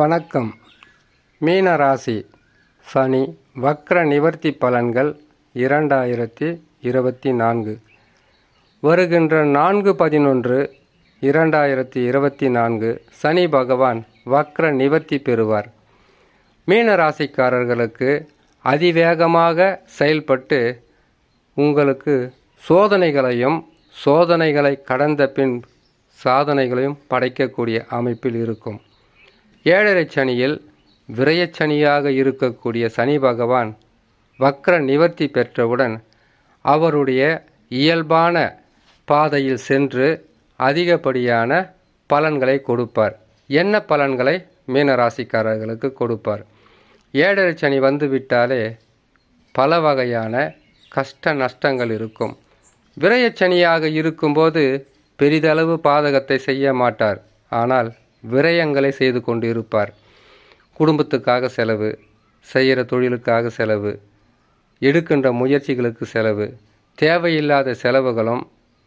வணக்கம். மீன ராசி சனி வக்ர நிவர்த்தி பலன்கள் இரண்டாயிரத்தி இருபத்தி நான்கு. வருகின்ற நான்கு பதினொன்று இரண்டாயிரத்தி இருபத்தி நான்கு சனி பகவான் வக்ர நிவர்த்தி பெறுவார். மீன ராசிக்காரர்களுக்கு அதிவேகமாக செயல்பட்டு உங்களுக்கு சோதனைகளையும் சோதனைகளை கடந்த பின் சாதனைகளையும் படைக்கக்கூடிய அமைப்பில் இருக்கும். ஏழரை சனியில் விரயச்சனியாக இருக்கக்கூடிய சனி பகவான் வக்ர நிவர்த்தி பெற்றவுடன் அவருடைய இயல்பான பாதையில் சென்று அதிகப்படியான பலன்களை கொடுப்பார். என்ன பலன்களை? மீனராசிக்காரர்களுக்கு கொடுப்பார். ஏழரை சனி வந்துவிட்டாலே பல வகையான கஷ்ட நஷ்டங்கள் இருக்கும். விரயச்சனியாக இருக்கும்போது பெரிதளவு பாதகத்தை செய்ய மாட்டார். ஆனால் விரயங்களை செய்து கொண்டு இருப்பார் குடும்பத்துக்காக செலவு செய்கிற தொழிலுக்காக செலவு எடுக்கின்ற முயற்சிகளுக்கு செலவு தேவையில்லாத செலவுகளும்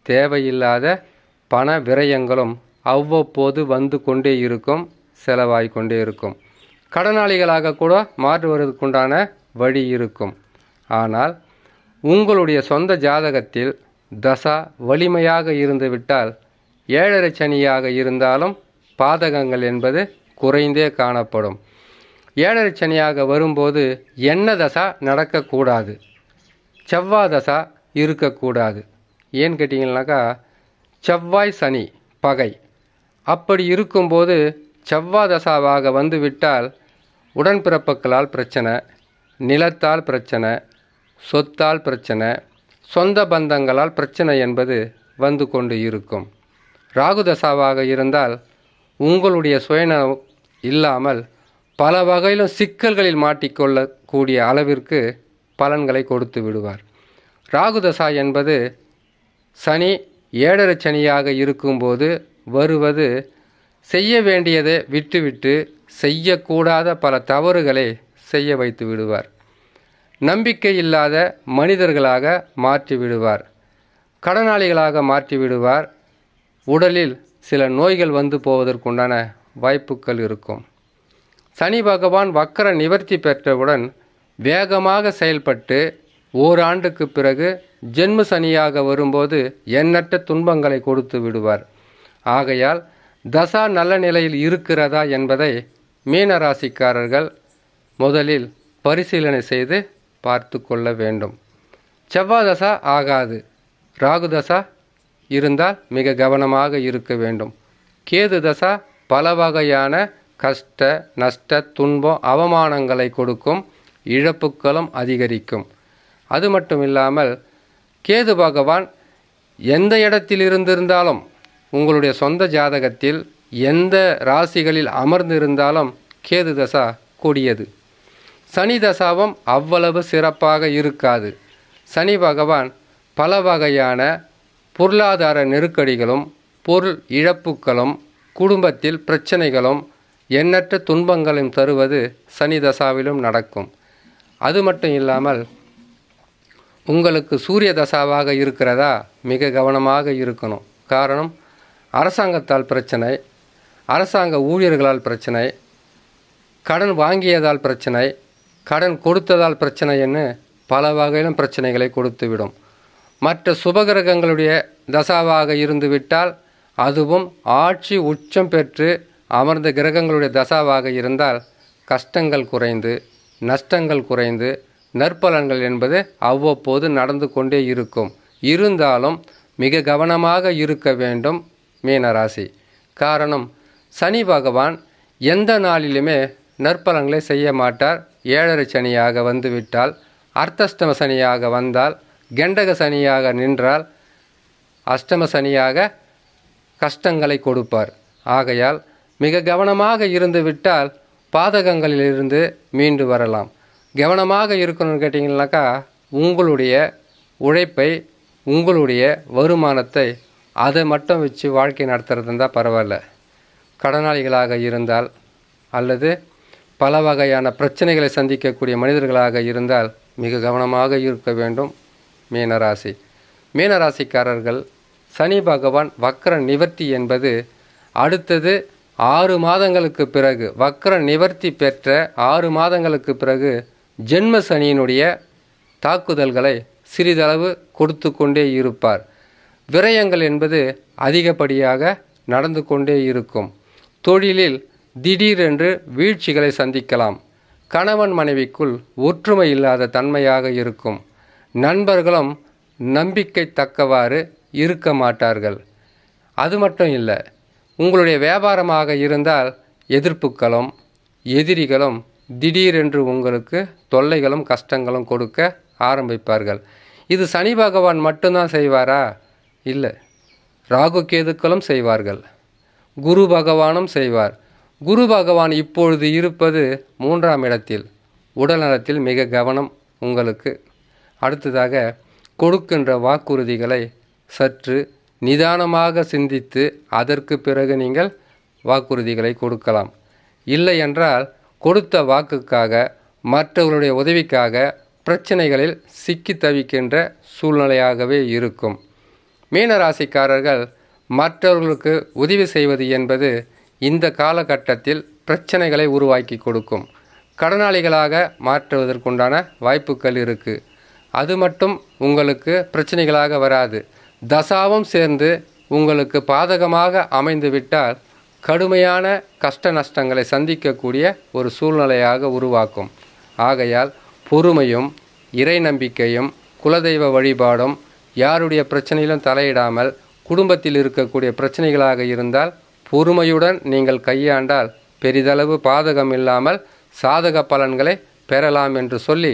தேவையில்லாத பண விரயங்களும் அவ்வப்போது வந்து கொண்டே இருக்கும் செலவாய் கொண்டே இருக்கும். கடனாளிகளாக கூட மாற்றுவதற்குண்டான வழி இருக்கும். ஆனால் உங்களுடைய சொந்த ஜாதகத்தில் தசா வலிமையாக இருந்துவிட்டால் ஏழரை சனியாக இருந்தாலும் பாதகங்கள் என்பது குறைந்தே காணப்படும். ஏழரை சனியாக வரும்போது என்ன தசா நடக்கக்கூடாது? செவ்வாய் தசா இருக்கக்கூடாது. ஏன்னு கேட்டிங்கனாக்கா செவ்வாய் சனி பகை. அப்படி இருக்கும்போது செவ்வாய் தசாவாக வந்துவிட்டால் உடன்பிறப்புகளால் பிரச்சனை நிலத்தால் பிரச்சனை சொத்தால் பிரச்சனை சொந்த பந்தங்களால் பிரச்சனை என்பது வந்து கொண்டு இருக்கும். ராகு தசாவாக இருந்தால் உங்களுடைய சுயநலம் இல்லாமல் பல வகையிலும் சிக்கல்களில் மாட்டிக்கொள்ளக்கூடிய அளவிற்கு பலன்களை கொடுத்து விடுவார். ராகுதசா என்பது சனி ஏழரை சனியாக இருக்கும்போது வருவது செய்ய வேண்டியதை விட்டுவிட்டு செய்யக்கூடாத பல தவறுகளை செய்ய வைத்து விடுவார். நம்பிக்கை இல்லாத மனிதர்களாக மாற்றி விடுவார். கடனாளிகளாக மாற்றி விடுவார். உடலில் சில நோய்கள் வந்து போவதற்குண்டான வாய்ப்புகள் இருக்கும். சனி பகவான் வக்கர நிவர்த்தி பெற்றவுடன் வேகமாக செயல்பட்டு ஓராண்டுக்கு பிறகு ஜென்ம சனியாக வரும்போது எண்ணற்ற துன்பங்களை கொடுத்து விடுவார். ஆகையால் தசா நல்ல நிலையில் இருக்கிறதா என்பதை மீனராசிக்காரர்கள் முதலில் பரிசீலனை செய்து பார்த்து கொள்ள வேண்டும். செவ்வாய் தசா ஆகாது. ராகு தசா இருந்தால் மிக கவனமாக இருக்க வேண்டும். கேது தசா பல வகையான கஷ்ட நஷ்ட துன்பம் அவமானங்களை கொடுக்கும் இழப்புக்களும் அதிகரிக்கும். அது மட்டும் இல்லாமல் கேது பகவான் எந்த இடத்தில் இருந்திருந்தாலும் உங்களுடைய சொந்த ஜாதகத்தில் எந்த ராசிகளில் அமர்ந்திருந்தாலும் கேது தசா கூடியது. சனி தசாவும் அவ்வளவு சிறப்பாக இருக்காது. சனி பகவான் பல வகையான பொருளாதார நெருக்கடிகளும் பொருள் இழப்புகளும் குடும்பத்தில் பிரச்சனைகளும் எண்ணற்ற துன்பங்களும் தருவது சனி தசாவிலும் நடக்கும். அது மட்டும் இல்லாமல் உங்களுக்கு சூரிய தசாவாக இருக்கிறதா மிக கவனமாக இருக்கணும். காரணம் அரசாங்கத்தால் பிரச்சனை அரசாங்க ஊழியர்களால் பிரச்சனை கடன் வாங்கியதால் பிரச்சனை கடன் கொடுத்ததால் பிரச்சனை என்று பல வகையிலும் பிரச்சனைகளை கொடுத்துவிடும். மற்ற சுபகிரகங்களுடைய தசாவாக இருந்துவிட்டால் அதுவும் ஆட்சி உச்சம் பெற்று அமர்ந்த கிரகங்களுடைய தசாவாக இருந்தால் கஷ்டங்கள் குறைந்து நஷ்டங்கள் குறைந்து நற்பலன்கள் என்பது அவ்வப்போது நடந்து கொண்டே இருக்கும். இருந்தாலும் மிக கவனமாக இருக்க வேண்டும் மீனராசி காரணம் சனி பகவான் எந்த நாளிலுமே நற்பலன்களை செய்ய மாட்டார். ஏழரை சனியாக வந்துவிட்டால் அர்த்தஷ்டம சனியாக வந்தால் கெண்டக சனியாக நின்றால் அஷ்டம சனியாக கஷ்டங்களை கொடுப்பார். ஆகையால் மிக கவனமாக இருந்து விட்டால் பாதகங்களிலிருந்து மீண்டு வரலாம். கவனமாக இருக்கணும்னு கேட்டிங்கனாக்கா உங்களுடைய உழைப்பை உங்களுடைய வருமானத்தை அதை மட்டும் வச்சு வாழ்க்கை நடத்துகிறது இருந்தால் பரவாயில்ல. கடனாளிகளாக இருந்தால் அல்லது பல வகையான பிரச்சனைகளை சந்திக்கக்கூடிய மனிதர்களாக இருந்தால் மிக கவனமாக இருக்க வேண்டும். மீனராசி. மீனராசிக்காரர்கள் சனி பகவான் வக்கர நிவர்த்தி என்பது அடுத்தது ஆறு மாதங்களுக்கு பிறகு வக்ர நிவர்த்தி பெற்ற ஆறு மாதங்களுக்கு பிறகு ஜென்ம சனியினுடைய தாக்குதல்களை சிறிதளவு கொடுத்து கொண்டே இருப்பார். விரயங்கள் என்பது அதிகப்படியாக நடந்து கொண்டே இருக்கும். தொழிலில் திடீரென்று வீழ்ச்சிகளை சந்திக்கலாம். கணவன் மனைவிக்குள் ஒற்றுமை இல்லாத தன்மையாக இருக்கும். நண்பர்களும் நம்பிக்கை தக்கவாறு இருக்க மாட்டார்கள். அது மட்டும் இல்லை உங்களுடைய வியாபாரமாக இருந்தால் எதிர்ப்புகளும் எதிரிகளும் திடீரென்று உங்களுக்கு தொல்லைகளும் கஷ்டங்களும் கொடுக்க ஆரம்பிப்பார்கள். இது சனி பகவான் மட்டும்தான் செய்வாரா? இல்லை ராகு கேதுக்களும் செய்வார்கள். குரு பகவானும் செய்வார். குரு பகவான் இப்பொழுது இருப்பது மூன்றாம் இடத்தில் உடல்நலத்தில் மிக கவனம் உங்களுக்கு அடுத்ததாக கொடுக்கின்ற வாக்குறுதிகளை சற்று நிதானமாக சிந்தித்து அதற்கு பிறகு நீங்கள் வாக்குறுதிகளை கொடுக்கலாம். இல்லை என்றால் கொடுத்த வாக்குக்காக மற்றவர்களுடைய உதவிக்காக பிரச்சனைகளில் சிக்கி தவிக்கின்ற சூழ்நிலையாகவே இருக்கும். மீனராசிக்காரர்கள் மற்றவர்களுக்கு உதவி செய்வது என்பது இந்த காலகட்டத்தில் பிரச்சனைகளை உருவாக்கி கொடுக்கும். கடனாளிகளாக மாற்றுவதற்குண்டான வாய்ப்புகள் இருக்குது அது மட்டும் உங்களுக்கு பிரச்சனைகளாக வராது. தசாவும் சேர்ந்து உங்களுக்கு பாதகமாக அமைந்துவிட்டால் கடுமையான கஷ்ட நஷ்டங்களை சந்திக்கக்கூடிய ஒரு சூழ்நிலையாக உருவாக்கும். ஆகையால் பொறுமையும் இறை நம்பிக்கையும் குலதெய்வ வழிபாடும் யாருடைய பிரச்சனையிலும் தலையிடாமல் குடும்பத்தில் இருக்கக்கூடிய பிரச்சனைகளாக இருந்தால் பொறுமையுடன் நீங்கள் கையாண்டால் பெரிதளவு பாதகம் இல்லாமல் சாதக பலன்களை பெறலாம் என்று சொல்லி